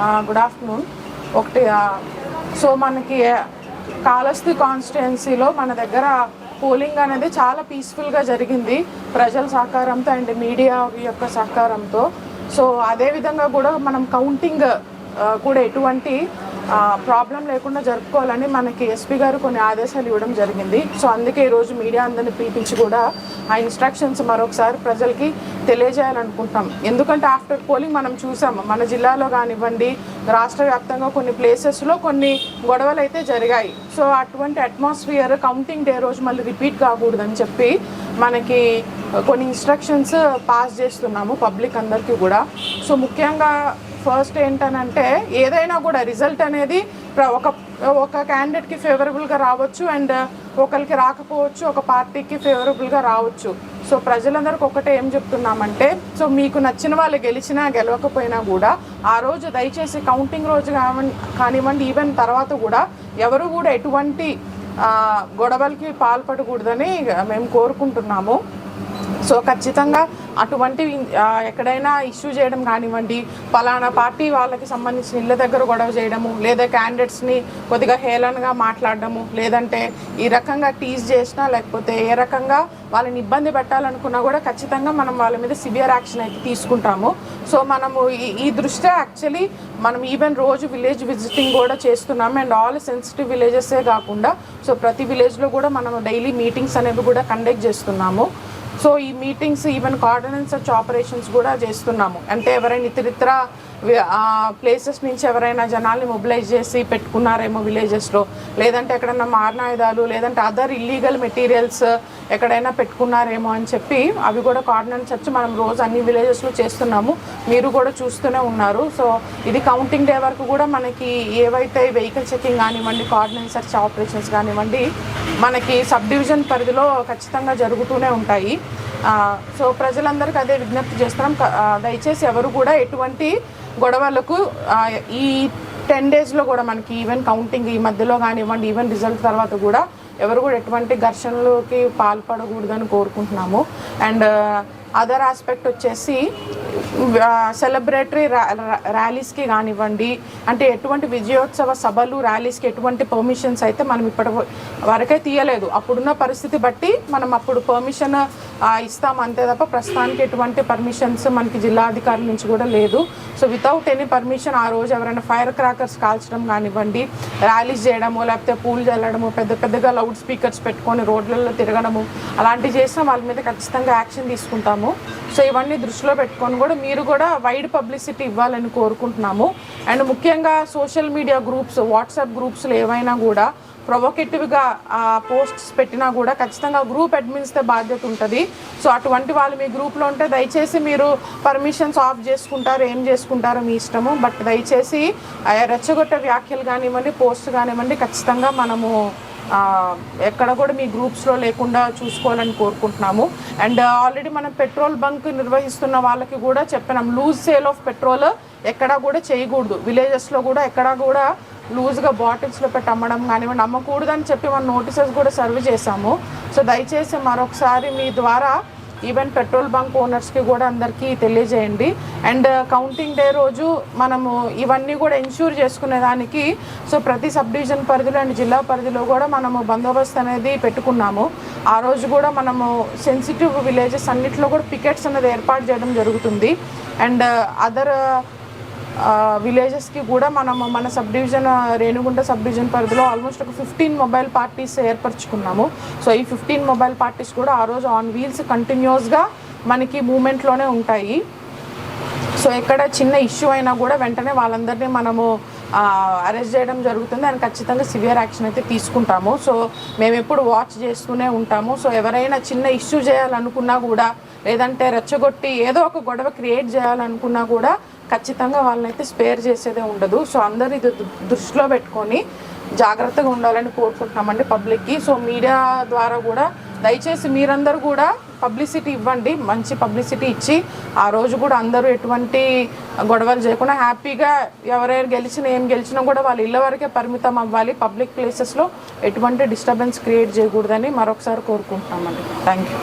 Good afternoon ఒకటి so మనకి కాళస్తి కాన్స్టిట్యున్సీలో మన దగ్గర పోలింగ్ అనేది చాలా పీస్ఫుల్గా జరిగింది ప్రజల సహకారంతో అండ్ మీడియా యొక్క సహకారంతో. సో అదేవిధంగా కూడా మనం కౌంటింగ్ కూడా ఎటువంటి ప్రాబ్లం లేకుండా జరుపుకోవాలని మనకి ఎస్పీ గారు కొన్ని ఆదేశాలు ఇవ్వడం జరిగింది. సో అందుకే ఈరోజు మీడియా అందరిని పిలిపించి కూడా ఆ ఇన్స్ట్రక్షన్స్ మరొకసారి ప్రజలకి తెలియజేయాలనుకుంటున్నాం ఎందుకంటే ఆఫ్టర్ పోలింగ్ మనం చూసాం మన జిల్లాలో కానివ్వండి రాష్ట్ర వ్యాప్తంగా కొన్ని ప్లేసెస్లో కొన్ని గొడవలు అయితే జరిగాయి. సో అటువంటి అట్మాస్ఫియర్ కౌంటింగ్ డే రోజు మళ్ళీ రిపీట్ కాకూడదని చెప్పి మనకి కొన్ని ఇన్స్ట్రక్షన్స్ పాస్ చేస్తున్నాము పబ్లిక్ అందరికీ కూడా. సో ముఖ్యంగా ఫస్ట్ ఏంటనంటే ఏదైనా కూడా రిజల్ట్ అనేది ప్ర- ఒక ఒక క్యాండిడేట్కి ఫేవరబుల్గా రావచ్చు అండ్ uh, ఒకరికి రాకపోవచ్చు ఒక పార్టీకి ఫేవరబుల్గా రావచ్చు. సో ప్రజలందరికీ ఒకటే ఏం చెప్తున్నామంటే సో మీకు నచ్చిన వాళ్ళు గెలిచినా గెలవకపోయినా కూడా ఆ రోజు దయచేసి కౌంటింగ్ రోజు కానివ్వండి ఈవెన్ తర్వాత కూడా ఎవరు కూడా ఎటువంటి గొడవలకి పాల్పడకూడదని మేము కోరుకుంటున్నాము. సో ఖచ్చితంగా అటువంటి ఎక్కడైనా ఇష్యూ చేయడం కానివ్వండి పలానా పార్టీ వాళ్ళకి సంబంధించిన ఇళ్ళ దగ్గర గొడవ చేయడము లేదా క్యాండిడేట్స్ని కొద్దిగా హేళనగా మాట్లాడడము లేదంటే ఈ రకంగా టీజ్ చేసినా లేకపోతే ఏ రకంగా వాళ్ళని ఇబ్బంది పెట్టాలనుకున్నా కూడా ఖచ్చితంగా మనం వాళ్ళ మీద సివియర్ యాక్షన్ అయితే తీసుకుంటాము. సో మనము ఈ- ఈ దృష్ట్యా యాక్చువల్లీ మనం ఈవెన్ రోజు విలేజ్ విజిటింగ్ కూడా చేస్తున్నాము. అండ్ ఆల్ సెన్సిటివ్ విలేజెసే కాకుండా సో ప్రతి విలేజ్లో కూడా మనం డైలీ మీటింగ్స్ అనేవి కూడా కండక్ట్ చేస్తున్నాము. సో ఈ meetings even cordon and search operations కూడా చేస్తున్నాము. అంటే ఎవరైనా ఇతరితర ప్లేసెస్ నుంచి ఎవరైనా జనాల్ని మొబిలైజ్ చేసి పెట్టుకున్నారేమో విలేజెస్లో. లేదంటే ఎక్కడైనా మారణాయుధాలు లేదంటే అదర్ ఇల్లీగల్ మెటీరియల్స్ ఎక్కడైనా పెట్టుకున్నారేమో అని చెప్పి అవి కూడా కోఆర్డినెన్స్ సర్చ్ మనం రోజు అన్ని విలేజెస్లో చేస్తున్నాము. మీరు కూడా చూస్తూనే ఉన్నారు. సో ఇది కౌంటింగ్ డే వరకు కూడా మనకి ఏవైతే వెహికల్ చెకింగ్ కానివ్వండి కోఆర్డినెన్స్ సర్చ్ ఆపరేషన్స్ కానివ్వండి మనకి సబ్ డివిజన్ పరిధిలో ఖచ్చితంగా జరుగుతూనే ఉంటాయి. సో ప్రజలందరికీ అదే విజ్ఞప్తి చేస్తున్నాం. దయచేసి ఎవరు కూడా ఎటువంటి గొడవలకు ఈ టెన్ డేస్లో కూడా మనకి ఈవెన్ కౌంటింగ్ ఈ మధ్యలో కానివ్వండి ఈవెన్ రిజల్ట్ తర్వాత కూడా ఎవరు కూడా ఎటువంటి ఘర్షణలకి పాల్పడకూడదని కోరుకుంటున్నాము. అండ్ అదర్ ఆస్పెక్ట్ వచ్చేసి సెలబ్రేటరీ ర్యాలీస్కి కానివ్వండి అంటే ఎటువంటి విజయోత్సవ సభలు ర్యాలీస్కి ఎటువంటి పర్మిషన్స్ అయితే మనం ఇప్పటి వరకే తీయలేదు. అప్పుడున్న పరిస్థితి బట్టి మనం అప్పుడు పర్మిషన్ ఇస్తాం అంతే తప్ప ప్రస్తుతానికి ఎటువంటి పర్మిషన్స్ మనకి జిల్లా అధికారుల నుంచి కూడా లేదు. సో వితౌట్ ఎనీ పర్మిషన్ ఆ రోజు ఎవరైనా ఫైర్ క్రాకర్స్ కాల్చడం కానివ్వండి ర్యాలీస్ చేయడము లేకపోతే పూలు చల్లడము పెద్ద పెద్దగా లౌడ్ స్పీకర్స్ పెట్టుకొని రోడ్లలో తిరగడము అలాంటివి చేసినా వాళ్ళ మీద ఖచ్చితంగా యాక్షన్ తీసుకుంటాము. సో ఇవన్నీ దృష్టిలో పెట్టుకొని కూడా మీరు కూడా వైడ్ పబ్లిసిటీ ఇవ్వాలని కోరుకుంటున్నాము. అండ్ ముఖ్యంగా సోషల్ మీడియా గ్రూప్స్ వాట్సాప్ గ్రూప్స్లో ఏవైనా కూడా ప్రొవోకేటివ్గా పోస్ట్స్ పెట్టినా కూడా ఖచ్చితంగా గ్రూప్ అడ్మిన్స్దే బాధ్యత ఉంటుంది. సో అటువంటి వాళ్ళు మీ గ్రూప్లో ఉంటే దయచేసి మీరు పర్మిషన్స్ ఆఫ్ చేసుకుంటారు ఏం చేసుకుంటారో మీ ఇష్టము. బట్ దయచేసి రెచ్చగొట్టే వ్యాఖ్యలు కానివ్వండి పోస్ట్ కానివ్వండి ఖచ్చితంగా మనము ఎక్కడ కూడా మీ గ్రూప్స్లో లేకుండా చూసుకోవాలని కోరుకుంటున్నాము. అండ్ ఆల్రెడీ uh, మనం పెట్రోల్ బంక్ నిర్వహిస్తున్న వాళ్ళకి కూడా చెప్పినాం. లూజ్ సేల్ ఆఫ్ పెట్రోల్ ఎక్కడా కూడా చేయకూడదు. విలేజెస్లో కూడా ఎక్కడా కూడా లూజ్గా బాటిల్స్లో పెట్టి అమ్మడం కానివ్వండి అమ్మకూడదని చెప్పి మనం నోటీసెస్ కూడా సర్వ్ చేశాము. సో దయచేసి మరొకసారి మీ ద్వారా ఈవెన్ పెట్రోల్ బంక్ ఓనర్స్కి కూడా అందరికీ తెలియజేయండి. అండ్ కౌంటింగ్ డే రోజు మనము ఇవన్నీ కూడా ఇన్ష్యూర్ చేసుకునే దానికి సో ప్రతి సబ్ డివిజన్ పరిధిలో అండ్ జిల్లా పరిధిలో కూడా మనము బందోబస్తు అనేది పెట్టుకున్నాము. ఆ రోజు కూడా మనము సెన్సిటివ్ విలేజెస్ అన్నింటిలో కూడా పికెట్స్ అనేది ఏర్పాటు చేయడం జరుగుతుంది. అండ్ అదర్ uh, విలేజెస్కి కూడా మనం మన sub division Renigunta sub division పరిధిలో ఆల్మోస్ట్ ఒక ఫిఫ్టీన్ మొబైల్ పార్టీస్ ఏర్పరచుకున్నాము. సో ఈ ఫిఫ్టీన్ మొబైల్ పార్టీస్ కూడా ఆ రోజు ఆన్ వీల్స్ కంటిన్యూస్గా మనకి మూమెంట్లోనే ఉంటాయి. సో ఎక్కడ చిన్న ఇష్యూ అయినా కూడా వెంటనే వాళ్ళందరినీ మనము అరెస్ట్ చేయడం జరుగుతుంది. అండ్ ఖచ్చితంగా సివియర్ యాక్షన్ అయితే తీసుకుంటాము. సో మేము ఎప్పుడు వాచ్ చేస్తూనే ఉంటాము. సో ఎవరైనా చిన్న ఇష్యూ చేయాలనుకున్నా కూడా లేదంటే రెచ్చగొట్టి ఏదో ఒక గొడవ క్రియేట్ చేయాలనుకున్నా కూడా ఖచ్చితంగా వాళ్ళనైతే స్పేర్ చేసేదే ఉండదు. సో అందరు ఇది దృష్టిలో పెట్టుకొని జాగ్రత్తగా ఉండాలని కోరుకుంటున్నామండి పబ్లిక్కి. సో మీడియా ద్వారా కూడా దయచేసి మీరందరూ కూడా పబ్లిసిటీ ఇవ్వండి. మంచి పబ్లిసిటీ ఇచ్చి ఆ రోజు కూడా అందరూ ఎటువంటి గొడవలు చేయకుండా హ్యాపీగా ఎవరెవరు గెలిచినా ఏం గెలిచినా కూడా వాళ్ళ ఇళ్ళ వరకే పరిమితం అవ్వాలి. పబ్లిక్ ప్లేసెస్లో ఎటువంటి డిస్టర్బెన్స్ క్రియేట్ చేయకూడదని మరొకసారి కోరుకుంటున్నామండి. Thank you